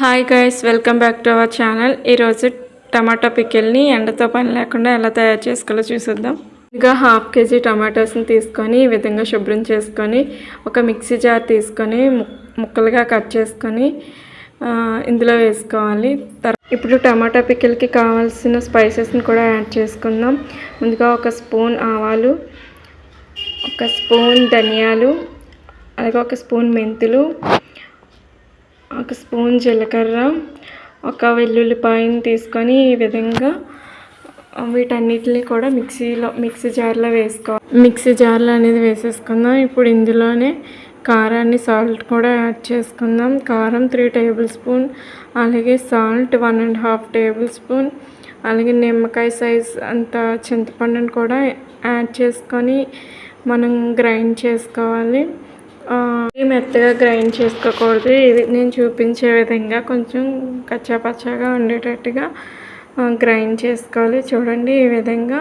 Hi guys welcome back to our channel ఈరోజు టమాటా పికిల్ని ఎండతో పని లేకుండా ఎలా తయారు చేసుకోవాలో చూసేద్దాం. ఇంకా హాఫ్ కేజీ టమాటోస్ని తీసుకొని ఈ విధంగా శుభ్రం చేసుకొని ఒక మిక్సీ జార్ తీసుకొని ముక్కలుగా కట్ చేసుకొని ఇందులో వేసుకోవాలి. ఇప్పుడు టమాటా పికిల్కి కావాల్సిన స్పైసెస్ని కూడా యాడ్ చేసుకుందాం. ముందుగా ఒక స్పూన్ ఆవాలు ఒక స్పూన్ ధనియాలు అలాగే ఒక స్పూన్ మెంతులు ఒక స్పూన్ జీలకర్ర ఒక వెల్లుల్లిపాయని తీసుకొని ఈ విధంగా వీటన్నిటిని కూడా మిక్సీలో మిక్సీ జార్లో వేసుకోవాలి మిక్సీ జార్లో అనేది వేసేసుకుందాం. ఇప్పుడు ఇందులోనే కారాన్ని సాల్ట్ కూడా యాడ్ చేసుకుందాం. కారం త్రీ టేబుల్ స్పూన్ అలాగే salt one and half tablespoon అలాగే నిమ్మకాయ సైజ్ అంత చింతపండుని కూడా యాడ్ చేసుకొని మనం గ్రైండ్ చేసుకోవాలి. మెత్తగా గ్రైండ్ చేసుకోకూడదు. ఇది నేను చూపించే విధంగా కొంచెం కచ్చాపచ్చాగా ఉండేటట్టుగా గ్రైండ్ చేసుకోవాలి. చూడండి ఈ విధంగా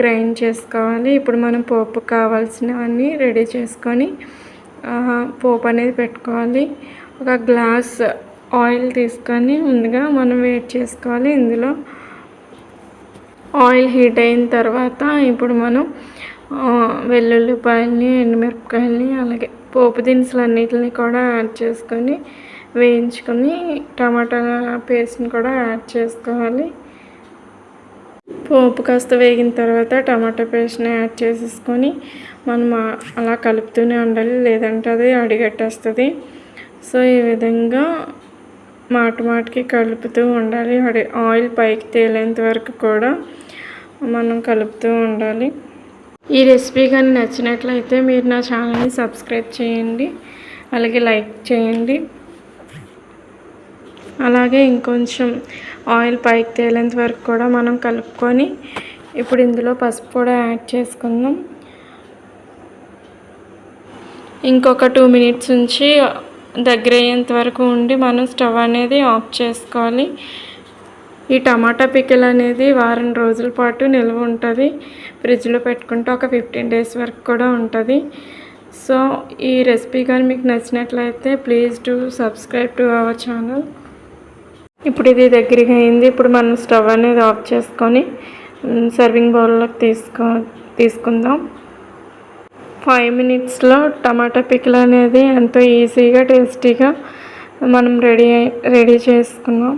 గ్రైండ్ చేసుకోవాలి. ఇప్పుడు మనం పోపు కావాల్సినవన్నీ రెడీ చేసుకొని పోపు అనేది పెట్టుకోవాలి. ఒక గ్లాస్ ఆయిల్ తీసుకొని ముందుగా మనం వేట్ చేసుకోవాలి. ఇందులో ఆయిల్ హీట్ అయిన తర్వాత ఇప్పుడు మనం వెల్లుల్లిపాయల్ని ఎండుమిరపకాయల్ని అలాగే పోపు దినుసులు అన్నిటిని కూడా యాడ్ చేసుకొని వేయించుకొని టమాటా పేస్ట్ని కూడా యాడ్ చేసుకోవాలి. పోపు కాస్త వేగిన తర్వాత టమాటా పేస్ట్ని యాడ్ చేసేసుకొని మనం అలా కలుపుతూనే ఉండాలి లేదంటే అది అడిగట్టేస్తుంది. సో ఈ విధంగా మాట మాటకి కలుపుతూ ఉండాలి. అడి ఆయిల్ పైకి తేలేంత వరకు కూడా మనం కలుపుతూ ఉండాలి. ఈ రెసిపీ కానీ నచ్చినట్లయితే మీరు నా ఛానల్ని సబ్స్క్రైబ్ చేయండి. అలాగే లైక్ చేయండి. అలాగే ఇంకొంచెం ఆయిల్ పైకి తేలేంత వరకు కూడా మనం కలుపుకొని ఇప్పుడు ఇందులో పసుపు కూడా యాడ్ చేసుకుందాం. ఇంకొక టూ మినిట్స్ ఉంచి దగ్గర అయ్యేంత వరకు ఉండి మనం స్టవ్ అనేది ఆఫ్ చేసుకోవాలి. ఈ టమాటా పికిల్ అనేది వారం రోజుల పాటు నిల్వ ఉంటుంది. ఫ్రిడ్జ్లో పెట్టుకుంటే ఒక ఫిఫ్టీన్ డేస్ వరకు కూడా ఉంటుంది. సో ఈ రెసిపీ కానీ మీకు నచ్చినట్లయితే please to subscribe to our channel. ఇప్పుడు ఇది దగ్గరగా అయింది. ఇప్పుడు మనం స్టవ్ అనేది ఆఫ్ చేసుకొని సర్వింగ్ బౌల్లోకి తీసుకో తీసుకుందాం. ఫైవ్ మినిట్స్లో టమాటా పికిల్ అనేది ఎంతో ఈజీగా టేస్టీగా మనం రెడీ రెడీ చేసుకున్నాం.